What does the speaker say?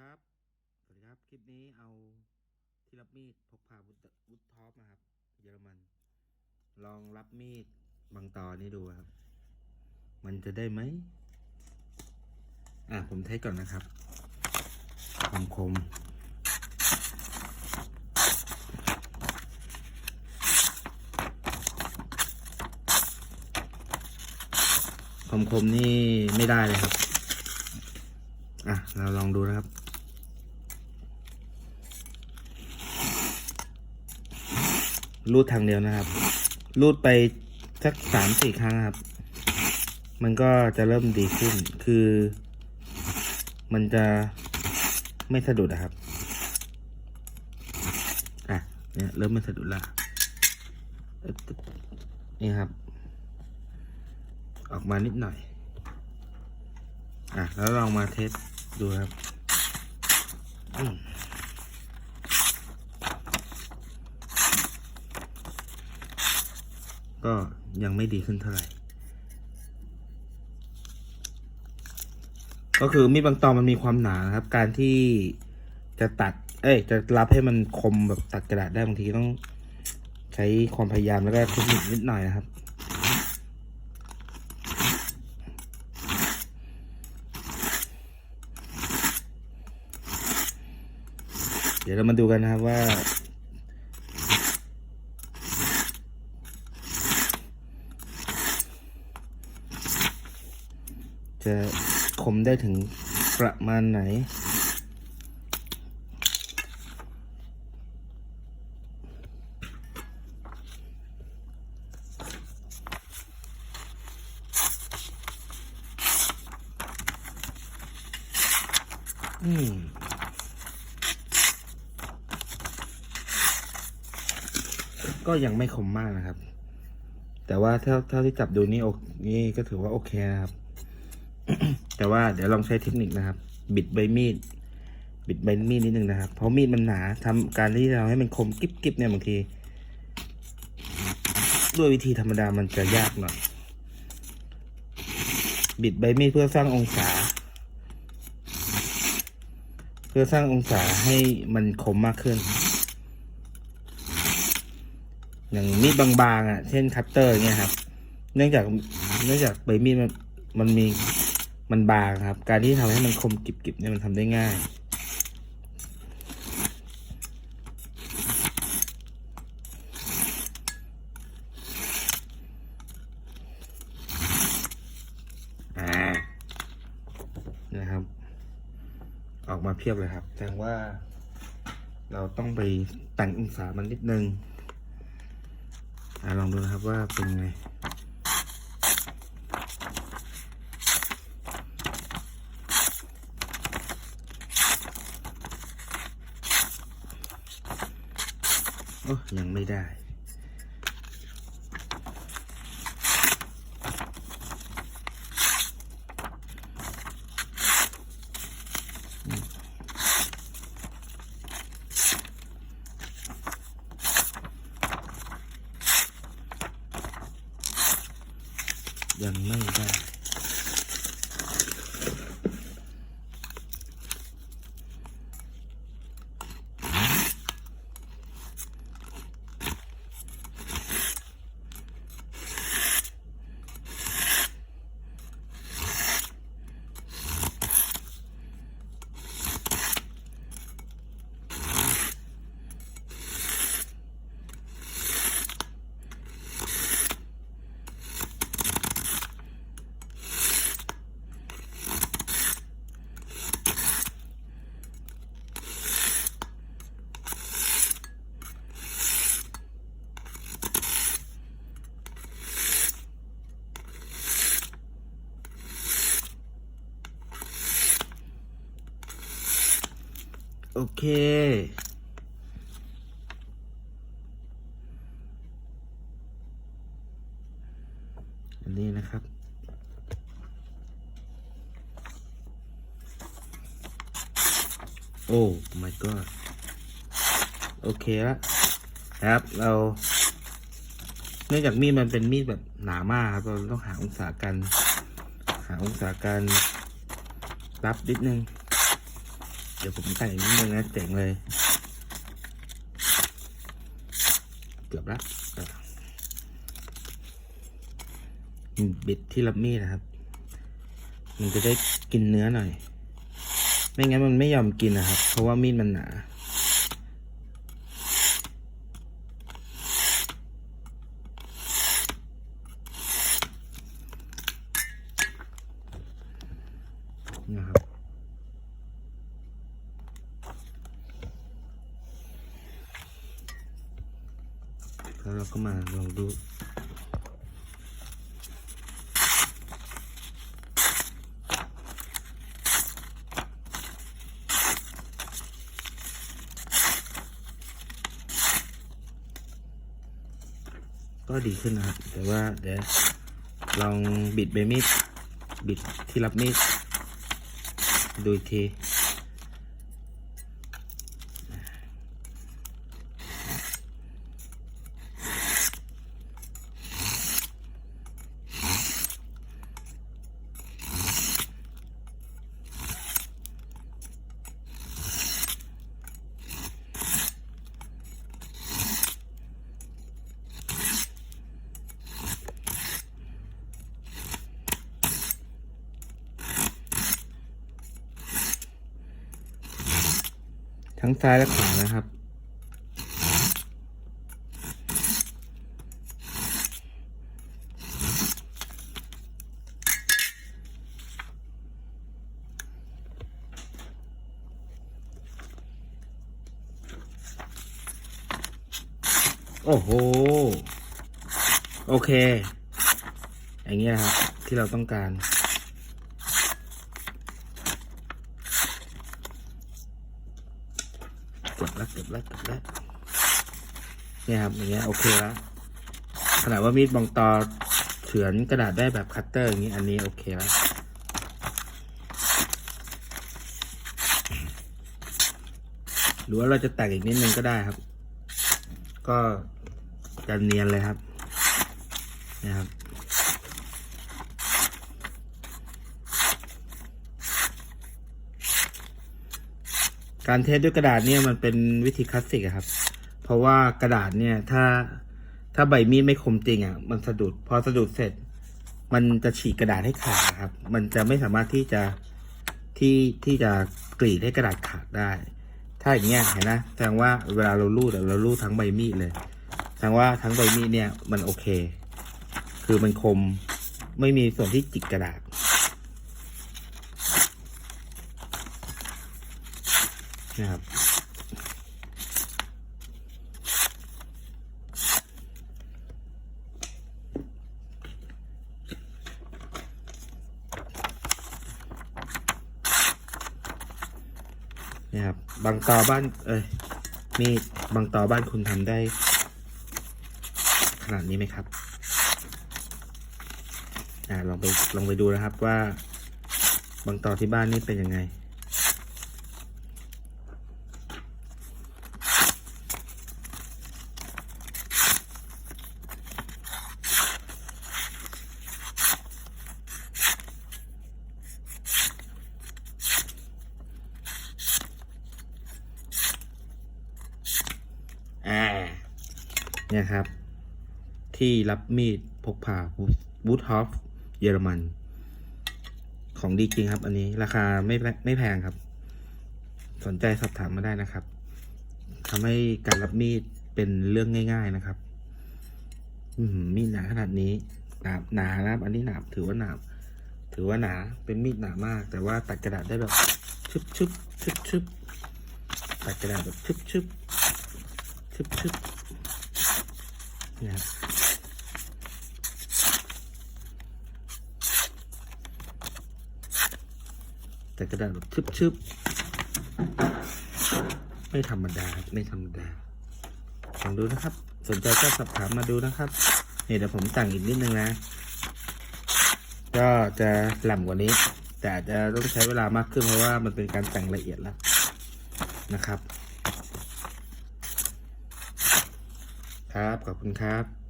ครับ สวัสดีครับ คลิปนี้เอาที่รับมีดพกพาวุฒวุฒท็อปนะครับ เยอรมัน ลองรับมีดบางตอนนี้ดูครับ มันจะได้ไหม อะผมเทสก่อนนะครับคมคมคมคมนี่ไม่ได้เลยครับ อะ เราลองดูนะครับ รูดทางเดียวนะครับ รูดไปสักสามสี่ครั้งครับ มันก็จะเริ่มดีขึ้น คือ มันจะไม่สะดุดนะครับ อะ เนี่ยเริ่มไม่สะดุดละนี่ครับ ออกมานิดหน่อย อะ แล้วลองมาเทสดูครับ อืม ก็ยังไม่ดีขึ้นเท่าไหร่ ก็คือมีดบางตอนมันมีความหนานครับ การที่จะตัด เอ้ย จะรับให้มันคมแบบตัดกระดาษได้บางทีต้องใช้ความพยายามแล้วก็เทคนิคนิดหน่อยนะครับเดี๋ยวเรามาดูกันนะครับว่า จะคมได้ถึงประมาณไหน อืมก็ยังไม่คมมากนะครับ แต่ว่าเท่าเท่าที่จับดูนี่โอนี่ก็ถือว่าโอเคนะครับ แต่ว่าเดี๋ยวลองใช้เทคนิคนะครับ บิดใบมีด บิดใบมีดนิดนึงนะครับ เพราะมีดมันหนาทำการที่เราให้มันคมกิ๊บกิ๊บเนี่ยบางที ด้วยวิธีธรรมดามันจะยากหน่อยบิดใบมีดเพื่อสร้างองศา เพื่อสร้างองศาให้มันคมมากขึ้น อย่างมีดบางๆอะ เช่นคัตเตอร์เนี่ยครับ เนื่องจากเนื่องจากใบมีดมันมันมี มันบางครับ การที่ทำให้มันคมกริบๆเนี่ยมันทำได้ง่าย อ่า นะครับ ออกมาเพียบเลยครับแสดงว่า เราต้องไปแต่งองศามันนิดนึง อ่าลองดูนะครับว่าเป็นไง ยังไม่ได้ ยังไม่ได้ โอเค อันนี้นะครับ โอ้ my god โอเคละครับ เรา เนื่องจากมีดมันเป็นมีดแบบหนามากครับ เราต้องหาองศาการหาองศาการรับนิดนึง ดี๋ยวผมใส่นิดนึงนะเจ๋งเลย เกือบละบิดที่รับมีดนะครับ มันจะได้กินเนื้อหน่อย ไม่งั้นมันไม่ยอมกินนะครับ เพราะว่ามีดมันหนา แล้วเราก็มาลองดูก็ดีขึ้นนะครับ แต่ว่าเดี๋ยวลองบิดใบมีดบิดที่รับมีดดูอีกที ทั้งซ้ายและขวานะครับ โอ้โห โอเค อย่างเงี้ยครับ ที่เราต้องการ เก็บแล้วเก็บแล้วเก็บแล้ว เนี่ยครับอย่างเงี้ยโอเคแล้วขนาดว่ามีดบองตอเฉือนกระดาษได้แบบคัตเตอร์อย่างนี้อันนี้โอเคแล้วหรือว่าเราจะแต่งอีกนิดนึงก็ได้ครับ ก็จะเนียนเลยครับนะครับการเทสด้วยกระดาษเนี่ยมันเป็นวิธีคลาสสิกครับ เพราะว่ากระดาษเนี่ยถ้าถ้าใบมีดไม่คมจริงอะมันสะดุดพอสะดุดเสร็จ มันจะฉีกกระดาษให้ขาดครับ มันจะไม่สามารถที่จะที่ที่จะกรีดให้กระดาษขาดได้ ถ้าอย่างเงี้ยเห็นนะแสดงว่าเวลาเราลูดเราลูดทั้งใบมีดเลยแสดงว่าทั้งใบมีดเนี่ยมันโอเค คือมันคมไม่มีส่วนที่จิกกระดาษนะครับ เนี่ยครั บางตอบ้าน เอ้ยมีดบางตอบ้านคุณทำได้ ขนาดนี้ไหมครับอ่าลองไปลองไปดูนะครับว่า บางตอที่บ้านนี่เป็นยังไง อ่า เนี่ยครับ ที่รับมีดพกพาบูทฮอฟเยอรมัน ของดีจริงครับ อันนี้ราคาไม่แพไม่แพงครับ สนใจสอบถามมาได้นะครับทำให้การรับมีดเป็นเรื่องง่าย ๆนะครับมีดหนาขนาดนี้หนาหนานะครับ อันนี้หนาถือว่าหนาถือว่าหนาเป็นมีดหนามาก แต่ว่าตัดกระดาษได้แบบชึบชึบชึบชึบตัดกระดาษแบบชึบชึบชึบชึบ นี่ยครับแต่กระดาษแบบชึบชึบไม่ธรรมดาไม่ธรรมดาลองดูนะครับ สนใจก็สอบถามมาดูนะครับเนี่ยเดี๋ยวผมต่งอีกนิดนึงนะ ก็จะหลมกว่านี้ แต่อาจจะต้องใช้เวลามากขึ้นเพราะว่ามันเป็นการแต่งละเอียดแล้วนะครับ ครับ ขอบคุณครับ